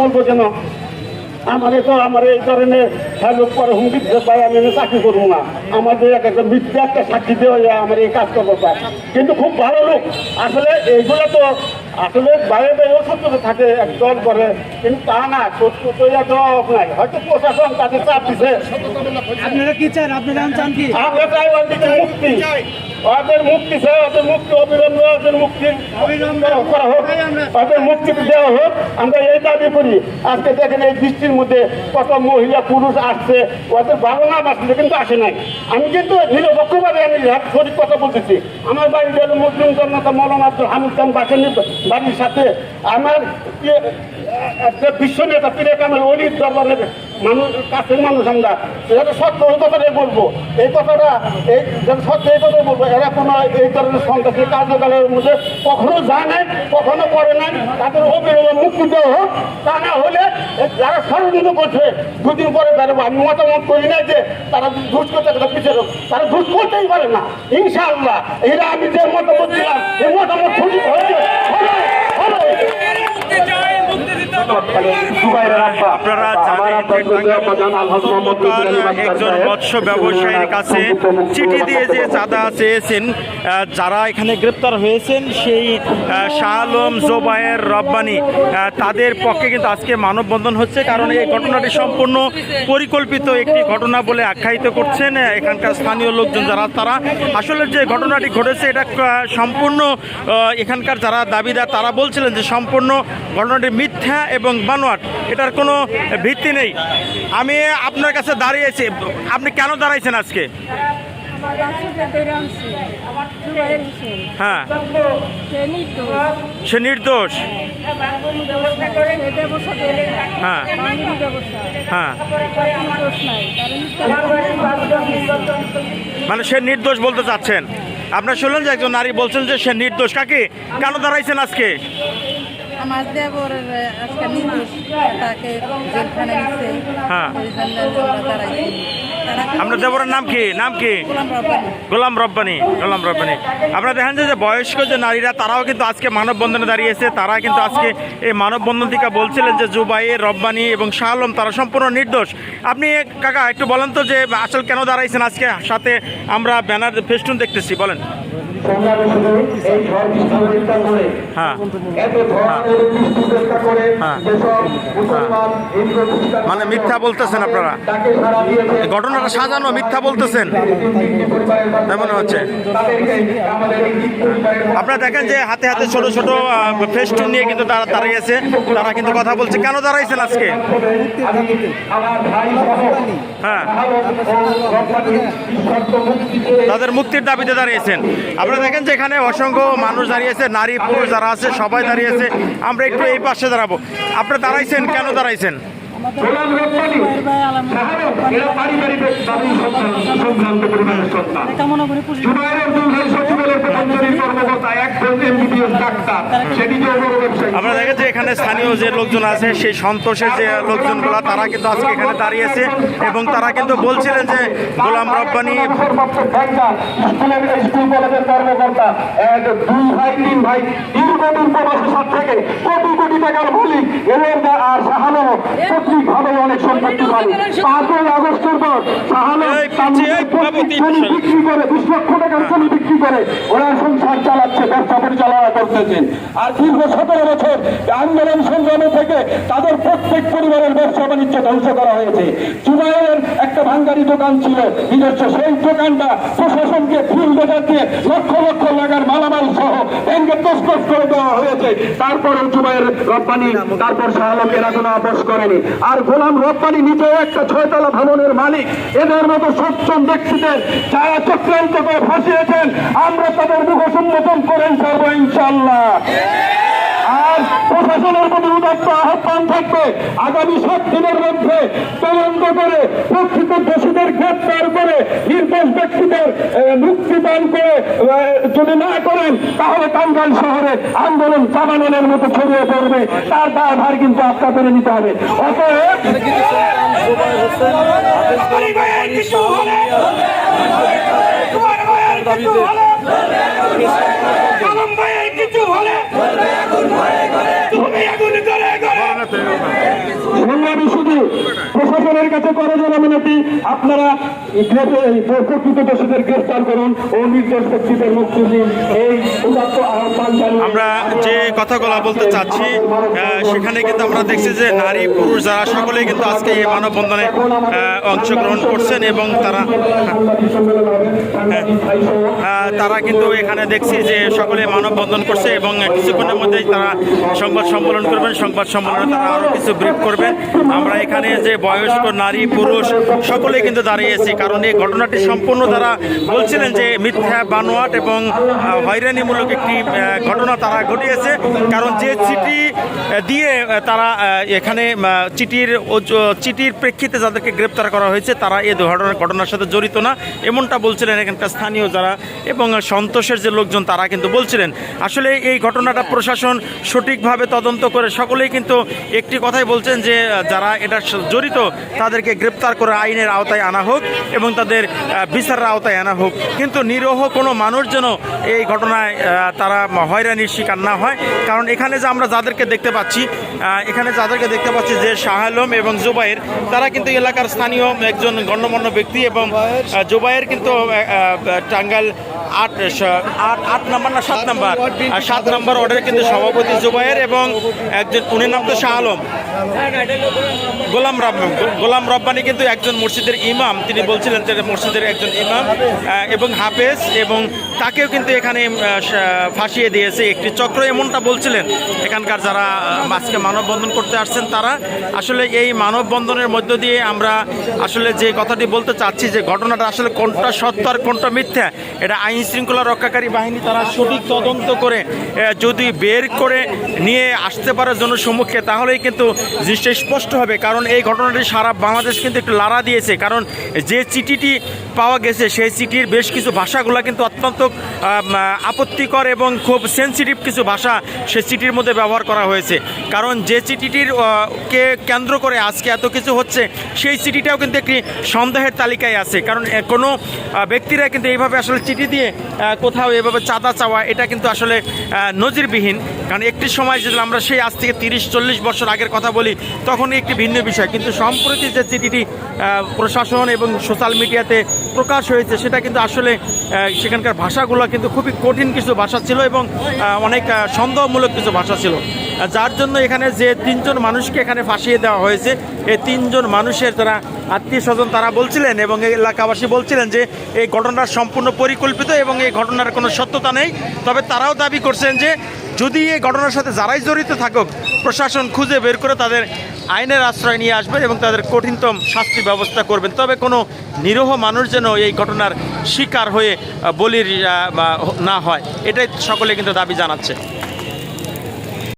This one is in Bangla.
বলব যেন আমার তো আমার এই ধরনের সালোক পরে হুমকি দিতে পাই আমি চাকরি করব না। আমাদের এক একটা মিথ্যা একটা সাক্ষী দেওয়া যায় আমার এই কাজ করব পায়। কিন্তু খুব ভালো লোক। আসলে এইগুলো তো আসলে বাইরে বাইরেও সত্য থাকে এক দল করে কিন্তু তা না সত্য তো এত নাই। হয়তো প্রশাসন তাদের চাপ দিছে। আপনারা কি চান? আপনারা চান কি? আমরা চাই মুক্তি। ওদের মুক্তি চাই, ওদের মুক্তি অবিলম্বে, ওদের মুক্তি করা হোক, ওদের মুক্তি দেওয়া হোক, আমরা এই দাবি করি। আজকে দেখেন এই বৃষ্টির মধ্যে কত মহিলা, পুরুষ আসছে, ওদের ভালো নাম কিন্তু আসে নাই। আমি কিন্তু নিরপেক্ষভাবে আমি সঠিক কথা বলতেছি। আমার বাড়ি গেল মুসলিম জনতা মৌলানা আব্দুল হামিদ খান বাসের বাড়ির সাথে। আমার একটা বিশ্ব নেতা, পীরে কামেল, অলির দরবারের মানুষ, কাছের মানুষ আমরা। এটা সত্য ওই কথাটাই বলব। এই কথাটা, এই সত্য, এই কথাই বলব। এরা কোনো এই ধরনের সন্ত্রাসী কার্যকলাপের মধ্যে কখনো যায় নাই, কখনো করে নাই। তাদের অবিলম্বে মুক্তি দেওয়া হোক, তা না হলে যারা ষড়যন্ত্র করছে, দুদিন পরে বেরোবো। আমি মতামত করি না যে তারা ঘুষ করতে একটা পিছিয়ে হোক তারা ঘুষ করতেই পারে না। ইনশাআল্লাহ, এরা আমি যে মতামত দিলাম, এই মতামত সঠিক হয়েছে। আপনারা জানেন একজন মৎস্য ব্যবসায়ীর কাছে চিঠি দিয়ে যে চাঁদা চেয়েছেন যারা এখানে গ্রেপ্তার হয়েছেন সেই আহ, শাহ আলম জোবায়ের রব্বানি। তাদের পক্ষে কিন্তু আজকে মানববন্ধন হচ্ছে কারণ এই ঘটনাটি সম্পূর্ণ পরিকল্পিত একটি ঘটনা বলে আখ্যায়িত করছেন এখানকার স্থানীয় লোকজন যারা তারা। আসলে যে ঘটনাটি ঘটেছে এটা সম্পূর্ণ এখানকার যারা দাবিদার তারা বলছিলেন যে সম্পূর্ণ ঘটনাটি মিথ্যা এবং বানোয়াট, এটার কোনো ভিত্তি নেই। আমি আপনার কাছে দাঁড়িয়েছি। আপনি কেন দাঁড়াইছেন আজকে? হ্যাঁ। সে নির্দোষ। হ্যাঁ। হ্যাঁ। মানে সে নির্দোষ বলতে চাচ্ছেন। আপনার শুনলেন যে একজন নারী বলছেন যে সে নির্দোষ। কাকে, কেন দাঁড়াইছেন আজকে? আমার আজকে নির্দোষ তাকে জেলখানে নিচ্ছে হ্যাঁ। ওই জন্য আমরা দাঁড়াইছি আপনার দেবরের নাম কি? নাম কি? গোলাম রব্বানি। গোলাম রব্বানি আপনারা দেখেন যে যে বয়স্ক যে নারীরা তারাও কিন্তু আজকে মানববন্ধনে দাঁড়িয়েছে তারা কিন্তু আজকে এই মানববন্ধন থেকে বলছিলেন যে জুবাই রব্বানি এবং শাহ আলম তারা সম্পূর্ণ নির্দোষ। আপনি কাকা একটু বলেন তো যে আসল কেন দাঁড়াইছেন আজকে? সাথে আমরা ব্যানার ফেস্টুন দেখতেছি বলেন। এই ঝড় বৃষ্টি উপেক্ষা করে হ্যাঁ। এত ধরনের বৃষ্টি উপেক্ষা করে হ্যাঁ। যেসব মুসলমান মানে মিথ্যা বলতেছেন আপনারা? ঘটনাটা সাজানো মিথ্যা বলতেছেন? মনে হচ্ছে। আপনারা দেখেন যে হাতে হাতে ছোট ছোট ফেস্টুন নিয়ে কিন্তু তারা দাঁড়িয়েছে। তারা কিন্তু কথা বলছে। কেন দাঁড়াইছেন আজকে? হ্যাঁ। তাদের মুক্তির দাবিতে দাঁড়িয়েছেন। আপনারা দেখেন যে এখানে অসংখ্য মানুষ দাঁড়িয়েছে নারী পুরুষ যারা আছে সবাই দাঁড়িয়েছে আমরা একটু এই পাশে দাঁড়াবো। আপনারা দাঁড়াইছেন? কেন দাঁড়াইছেন? কর্মকর্তা ডাক্তার। আমরা দেখেন যে এখানে স্থানীয় যে লোকজন আছে সেই সন্তোষের যে লোকজনগুলো তারা কিন্তু আজকে এখানে দাঁড়িয়েছে এবং তারা কিন্তু বলছিলেন যে গোলাম রব্বানি স্কুল কলেজের কর্মকর্তা দুই ভাই তিন ভাই দীর্ঘদিন প্রবাসী সব থেকে কোটি কোটি টাকার মালিক এবং আর শাহানো কর্তৃক অনেক সম্পত্তি মালিক পাঁচই আগস্টের পর শাহানো এই পিছিয়ে, এই বাবু, তিন জমি বছর। বিক্রি করে বিশ লক্ষ টাকার জমি বিক্রি করে ওরা সংসার চালাচ্ছে ব্যবসা পরিচালনা করতেছেন আর দীর্ঘ সতেরো বছর আন্দোলন সংগ্রামে থেকে তাদের প্রত্যেক পরিবারের ব্যবসা বাণিজ্য ধ্বংস করা হয়েছে। জুবাইয়ের একটা ভাঙ্গারি দোকান ছিল, নিজস্ব সেই দোকানটা প্রশাসনকে ফুল বেজার দিয়ে লক্ষ লক্ষ লাগার মালামাল সহ ব্যাংকে তসতস করে দেওয়া হয়েছে। তারপরে জুবাইয়ের রপ্তানি, তারপর শাহলম এরা কোনো আপোষ করেনি। আর গোলাম রপ্তানি নিজেও একটা ছয়তলা ভবনের মালিক। এদের মতো সচ্ছল ব্যক্তিদের যারা চক্রান্ত করে ফাঁসিয়েছেন, আমরা তাদের মুখ সম্বোধন করেন সর্ব ইনশাল্লাহ আর প্রশাসনের প্রতি উদাত্ত আহ্বান থাকবে। আগামী সাত দিনের মধ্যে তদন্ত করে প্রকৃত দোষীদের গ্রেপ্তার করে নির্দোষ ব্যক্তিদের আহ, মুক্তিদান করে যদি না করেন তাহলে টাঙ্গাইল শহরে আন্দোলন চাবাননের মতো ছড়িয়ে পড়বে। তার দায়ভার কিন্তু আত্মা করে নিতে হবে। অতএব কিছু হলে তুমি আগুন করে করে জনগণের কাছে করা যাবে আপনারা প্রকৃত দোষীদের গ্রেফতার করুন ও নির্দোষ ব্যক্তিদের মুক্তি দিন এই উদাত্ত আহ্বান আমরা যে কথাগুলো বলতে চাচ্ছি সেখানে কিন্তু আমরা দেখছি যে নারী পুরুষ যারা সকলেই কিন্তু আজকে এই মানববন্ধনে অংশগ্রহণ করছেন এবং তারা সহ আহ, তারা কিন্তু এখানে দেখছি যে সকলে মানববন্ধন করছে এবং কিছুক্ষণের মধ্যেই তারা সংবাদ সম্মেলন করবেন সংবাদ সম্মেলনে তারা আরও কিছু ব্রিফ করবেন। আমরা এখানে যে বয়স্ক নারী পুরুষ সকলেই কিন্তু দাঁড়িয়েছি কারণ এই ঘটনাটি সম্পূর্ণ তারা বলছিলেন যে মিথ্যা, বানোয়াট এবং হয়রানিমূলক একটি ঘটনা তারা ঘটিয়েছে। কারণ যে চিঠি দিয়ে তারা এখানে চিঠির চিঠির প্রেক্ষিতে যাদেরকে গ্রেপ্তার করা হয়েছে, তারা এই ঘটনার ঘটনার সাথে জড়িত না। এমনটা বলছিলেন এখানকার স্থানীয় যারা এবং সন্তোষের যে লোকজন, তারা কিন্তু বলছিলেন। আসলে এই ঘটনাটা প্রশাসন সঠিকভাবে তদন্ত করে সকলেই কিন্তু একটি কথাই বলছেন যে যারা এটা জড়িত, তাদেরকে গ্রেপ্তার করে আইনের আওতায় আনা হোক এবং তাদের বিচারের আওতায় আনা হোক। কিন্তু নিরহ কোনো মানুষ যেন এই ঘটনায় তারা হয়রানির শিকার না হয়। কারণ এখানে যে আমরা যাদেরকে দেখতে পাচ্ছি এখানে যাদেরকে দেখতে পাচ্ছি যে শাহ আলম এবং জুবাইর, তারা কিন্তু এলাকার স্থানীয় একজন গণ্যমান্য ব্যক্তি এবং জুবাইর কিন্তু টাঙ্গাইল আট আট আট নাম্বার না সাত নাম্বার? সাত নাম্বার ওয়ার্ডের কিন্তু সভাপতি জুবাইর এবং একজন উনি নাম তো শাহ আলম। গোলাম রব্বানি গোলাম রব্বানি কিন্তু একজন মসজিদের ইমাম, তিনি বলছিলেন যে মসজিদের একজন ইমাম এবং হাফেজ এবং তাকেও কিন্তু এখানে ফাঁসিয়ে দিয়েছে একটি চক্র এমনটা বলছিলেন। এখানকার যারা আজকে মানববন্ধন করতে আসছেন তারা। আসলে এই মানববন্ধনের মধ্য দিয়ে আমরা আসলে যে কথাটি বলতে চাচ্ছি, যে ঘটনাটা আসলে কোনটা সত্য আর কোনটা মিথ্যা, এটা আইন শৃঙ্খলা রক্ষাকারী বাহিনী তারা সঠিক তদন্ত করে যদি বের করে নিয়ে আসতে পারে জনসম্মুখে তাহলেই কিন্তু জিনিসটা স্পষ্ট হবে। কারণ এই ঘটনাটি সারা বাংলাদেশ কিন্তু একটু লাড়া দিয়েছে। কারণ যে চিঠিটি পাওয়া গেছে। সেই চিঠির বেশ কিছু ভাষাগুলো কিন্তু অত্যন্ত আপত্তিকর এবং খুব সেন্সিটিভ কিছু ভাষা সে চিঠির মধ্যে ব্যবহার করা হয়েছে। কারণ যে চিঠিটির কে কেন্দ্র করে আজকে এত কিছু হচ্ছে, সেই চিঠিটাও কিন্তু একটি সন্দেহের তালিকায় আছে। কারণ কোনো ব্যক্তিরা কিন্তু এইভাবে আসলে চিঠি দিয়ে কোথাও এভাবে চাঁদা চাওয়া, এটা কিন্তু আসলে নজিরবিহীন। কারণ একটি সময় যদি আমরা সেই আজ থেকে তিরিশ, চল্লিশ বছর আগের কথা বলি তখন একটি ভিন্ন বিষয়। কিন্তু সম্প্রতি যে চিঠিটি প্রশাসন এবং সোশ্যাল মিডিয়াতে প্রকাশ হয়েছে, সেটা কিন্তু আসলে সেখানকার ভাষাগুলো কিন্তু খুবই কঠিন কিছু ভাষা ছিল এবং অনেক সন্দেহমূলক কিছু ভাষা ছিল। যার জন্য এখানে যে তিনজন মানুষকে এখানে ফাঁসিয়ে দেওয়া হয়েছে, এই তিনজন মানুষের যারা আত্মীয় স্বজন তারা বলছিলেন এবং এই এলাকাবাসী বলছিলেন যে, এই ঘটনা সম্পূর্ণ পরিকল্পিত এবং এই ঘটনার কোনো সত্যতা নেই। তবে তারাও দাবি করছেন যে, যদি এই ঘটনার সাথে যারাই জড়িত থাকুক প্রশাসন খুঁজে বের করে তাদের আইনের আশ্রয় নিয়ে আসবেন এবং তাদের কঠিনতম শাস্তি ব্যবস্থা করবেন। তবে কোনো নিরহ মানুষ যেন এই ঘটনার শিকার হয়ে বলির না হয়, এটাই সকলে কিন্তু দাবি জানাচ্ছে।